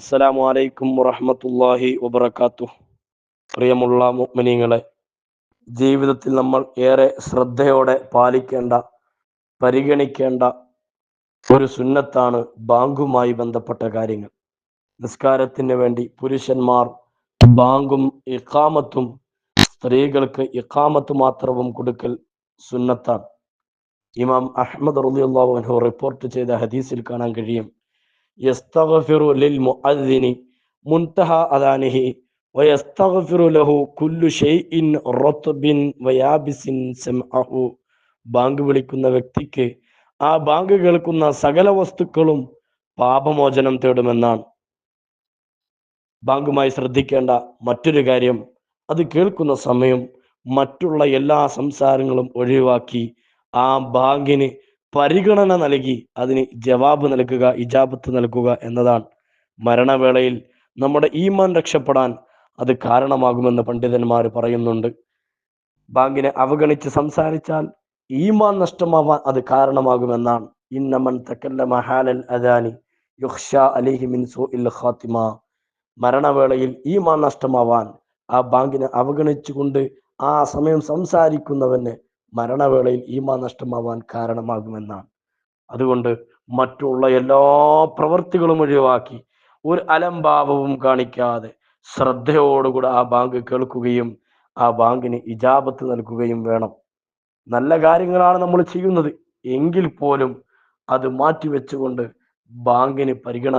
അസ്സലാമു അലൈക്കും വറഹ്മത്തുള്ളാഹി വബർക്കാത്തു പ്രിയമുള്ള മുഅ്മിനീങ്ങളെ ജീവിതത്തിൽ നമ്മൾ ഏറെ ശ്രദ്ധയോടെ പാലിക്കേണ്ട പരിഗണിക്കേണ്ട ഒരു സുന്നത്താണ് ബാങ്കുമായി ബന്ധപ്പെട്ട കാര്യങ്ങൾ. നിസ്കാരത്തിന് വേണ്ടി പുരുഷന്മാർ ബാങ്കും ഇക്കാമത്തും സ്ത്രീകൾക്ക് ഇക്കാമത്ത് മാത്രവും കൊടുക്കൽ സുന്നത്താണ്. ഇമാം അഹമ്മദ് റബിയുള്ള റിപ്പോർട്ട് ചെയ്ത ഹദീസിൽ കാണാൻ കഴിയും. യസ്തഗ്ഫിറു ലിൽ മുഅദ്ദിനി മുൻതഹ അദാനിഹി വയസ്തഗ്ഫിറു ലഹു കുല്ലു ഷൈഇൻ റത്ബിൻ വയാബിസിൻ സമഅഹു ബാങ്ക് വിളിക്കുന്ന വ്യക്തിക്ക് ആ ബാങ്ക് കേൾക്കുന്ന സകല വസ്തുക്കളും പാപമോചനം തേടുമെന്നാണ്. ബാങ്കുമായി ശ്രദ്ധിക്കേണ്ട മറ്റൊരു കാര്യം അത് കേൾക്കുന്ന സമയം മറ്റുള്ള എല്ലാ സംസാരങ്ങളും ഒഴിവാക്കി ആ ബാങ്കിന് പരിഗണന നൽകി അതിന് ജവാബ് നൽകുക ഇജാബത്ത് നൽകുക എന്നതാണ്. മരണവേളയിൽ നമ്മുടെ ഈമാൻ രക്ഷപ്പെടാൻ അത് കാരണമാകുമെന്ന് പണ്ഡിതന്മാർ പറയുന്നുണ്ട്. ബാങ്കിനെ അവഗണിച്ച് സംസാരിച്ചാൽ ഈമാൻ നഷ്ടമാവാൻ അത് കാരണമാകുമെന്നാണ്. ഇന്നമൻ തക്കല്ല മഹാലൽ അദാനി യുഹ്ഷ അലിഹി മിൻ സൂഇൽ ഖാത്തിമ. മരണവേളയിൽ ഈമാൻ നഷ്ടമാവാൻ ആ ബാങ്കിനെ അവഗണിച്ചുകൊണ്ട് ആ സമയം സംസാരിക്കുന്നവന് മരണവേളയിൽ ഈമാ നഷ്ടമാവാൻ കാരണമാകുമെന്നാണ്. അതുകൊണ്ട് മറ്റുള്ള എല്ലാ പ്രവൃത്തികളും ഒഴിവാക്കി ഒരു അലംഭാവവും കാണിക്കാതെ ശ്രദ്ധയോടുകൂടെ ആ ബാങ്ക് കേൾക്കുകയും ആ ബാങ്കിന് ഇജാബത്ത് നൽകുകയും വേണം. നല്ല കാര്യങ്ങളാണ് നമ്മൾ ചെയ്യുന്നത്. എങ്കിൽ പോലും അത് മാറ്റിവെച്ചുകൊണ്ട് ബാങ്കിന് പരിഗണ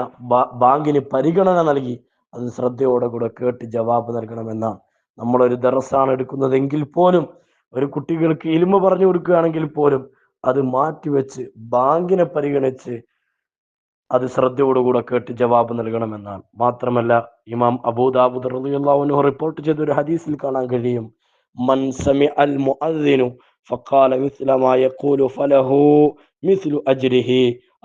ബാങ്കിന് പരിഗണന നൽകി അത് ശ്രദ്ധയോടെ കൂടെ കേട്ട് ജവാബ് നൽകണമെന്നാണ് നമ്മളൊരു ദറസാണ് എടുക്കുന്നതെങ്കിൽ പോലും ഒരു കുട്ടികൾക്ക് ഇലുമ പറഞ്ഞു കൊടുക്കുകയാണെങ്കിൽ പോലും അത് മാറ്റിവെച്ച് ബാങ്കിനെ പരിഗണിച്ച് അത് ശ്രദ്ധയോടുകൂടെ കേട്ട് ജവാബ് നൽകണമെന്നാണ്. മാത്രമല്ല ഇമാം അബൂദാബുദ് റളിയല്ലാഹു റിപ്പോർട്ട് ചെയ്ത ഒരു ഹദീസിൽ കാണാൻ കഴിയും. മൻ അൽ മുഅദ്ദിനു ഫഖാല യഖൂലു ഫലഹു അജ്രിഹി.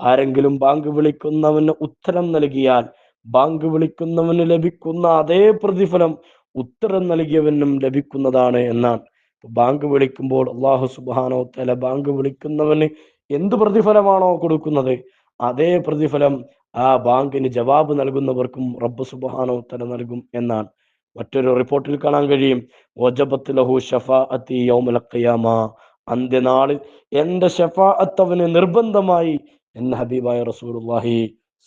ആരെങ്കിലും ബാങ്ക് വിളിക്കുന്നവന് ഉത്തരം നൽകിയാൽ ബാങ്ക് വിളിക്കുന്നവന് ലഭിക്കുന്ന അതേ പ്രതിഫലം ഉത്തരം നൽകിയവനും ലഭിക്കുന്നതാണ് എന്നാണ്. ബാങ്ക് വിളിക്കുമ്പോൾ അള്ളാഹു സുബാനോ തല ബാങ്ക് വിളിക്കുന്നവന് എന്ത് പ്രതിഫലമാണോ കൊടുക്കുന്നത്? അതേ പ്രതിഫലം ആ ബാങ്കിന് ജവാബ് നൽകുന്നവർക്കും റബ്ബ് സുബാനോ തല നൽകും എന്നാണ്. മറ്റൊരു റിപ്പോർട്ടിൽ കാണാൻ കഴിയും. ലഹു ഖിയാമ. അന്ത്യനാളിൽ എന്റെ ഷഫാഅത്ത് നിർബന്ധമായി എന്ന ഹബീബായ റസൂലുള്ളാഹി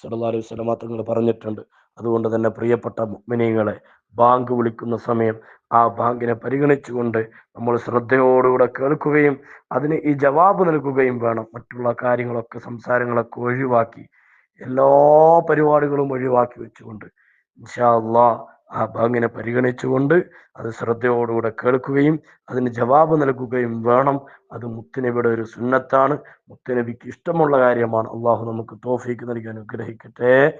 സലഹ് അലൈഹി വസല്ലം തങ്ങൾ പറഞ്ഞിട്ടുണ്ട്. അതുകൊണ്ട് തന്നെ പ്രിയപ്പെട്ട മുഅ്മിനീങ്ങളെ ബാങ്ക് വിളിക്കുന്ന സമയം ആ ബാങ്കിനെ പരിഗണിച്ചുകൊണ്ട് നമ്മൾ ശ്രദ്ധയോടുകൂടെ കേൾക്കുകയും അതിന് ഈ ജവാബ് നൽകുകയും വേണം. മറ്റുള്ള കാര്യങ്ങളൊക്കെ സംസാരങ്ങളൊക്കെ ഒഴിവാക്കി എല്ലാ പരിപാടികളും ഒഴിവാക്കി വെച്ചുകൊണ്ട് ഇൻഷാല്ലാ ആ ബാങ്കിനെ പരിഗണിച്ചുകൊണ്ട് അത് ശ്രദ്ധയോടുകൂടെ കേൾക്കുകയും അതിന് ജവാബ് നൽകുകയും വേണം. അത് മുത്തുനബിയുടെ ഒരു സുന്നത്താണ്. മുത്തുനബിക്ക് ഇഷ്ടമുള്ള കാര്യമാണ്. അള്ളാഹു നമുക്ക് തോഫീക്ക് നൽകി അനുഗ്രഹിക്കട്ടെ.